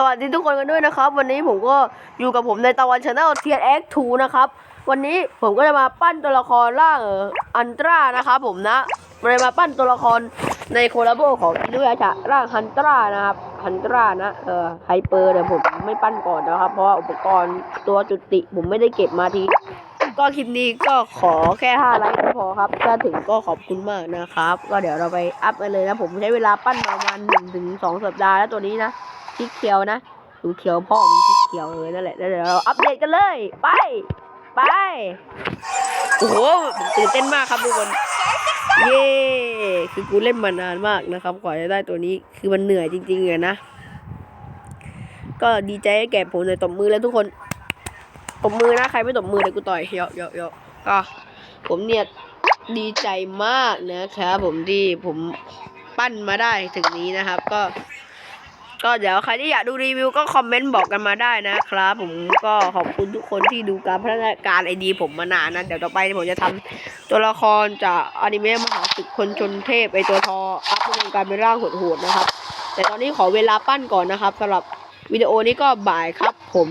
สวัสดีทุกคนกันด้วยนะครับ วันนี้ผมก็อยู่กับผมในตะวันชาแนลเทียเอ็กทูนะครับ วันนี้ผมก็จะมาปั้นตัวละครร่างอันตรานะครับผมนะเลยมาปั้นตัวละครในโคลาโบของอินุยาชะร่างฮันตรานะครับฮันตรานะเออไฮเปอร์เดี๋ยวผมไม่ปั้นก่อนนะครับ เพราะว่าอุปกรณ์ตัวจุติผมไม่ได้เก็บมาที ก็คลิปนี้ก็ขอแค่5ไลค์ก็พอครับถ้าถึงก็ขอบคุณมากนะครับ ก็เดี๋ยวเราไปอัพกันเลยนะผมใช้เวลาปั้นประมาณหนึ่งถึงสองสัปดาห์แล้วตัวนี้นะ สีเขียวนะสีเขียวพ่อมีสีเขียวเลยนั่นแหละแล้วเดี๋ยวเราอัปเดตกันเลย ไป ไป โอ้โหตื่นเต้นมากครับทุกคน เย้คือกูเล่นมานานมากนะครับกว่าจะได้ตัวนี้คือมันเหนื่อยจริงๆเลยนะ ก็ดีใจแก่ผมเลยตบมือแล้วทุกคนตบมือนะใครไม่ตบมือเดี๋ยวกูต่อยเยอะเยอะเยอะก็ผมเนี่ยดีใจมากนะครับผมที่ผมปั้นมาได้ถึงนี้นะครับ ก็ ก็เดี๋ยวใครที่อยากดูรีวิวก็คอมเมนต์บอกกันมาได้นะครับ ผมก็ขอบคุณทุกคนที่ดูการพัฒนาการไอดีผมมานานนะเดี๋ยวต่อไปผมจะทำตัวละครจากอนิเมะมหาศึกคนชนเทพไอตัวทออัพเป็นการเป็นร่างโหดๆนะครับ แต่ตอนนี้ขอเวลาปั้นก่อนนะครับสำหรับวิดีโอนี้ก็บ่ายครับผม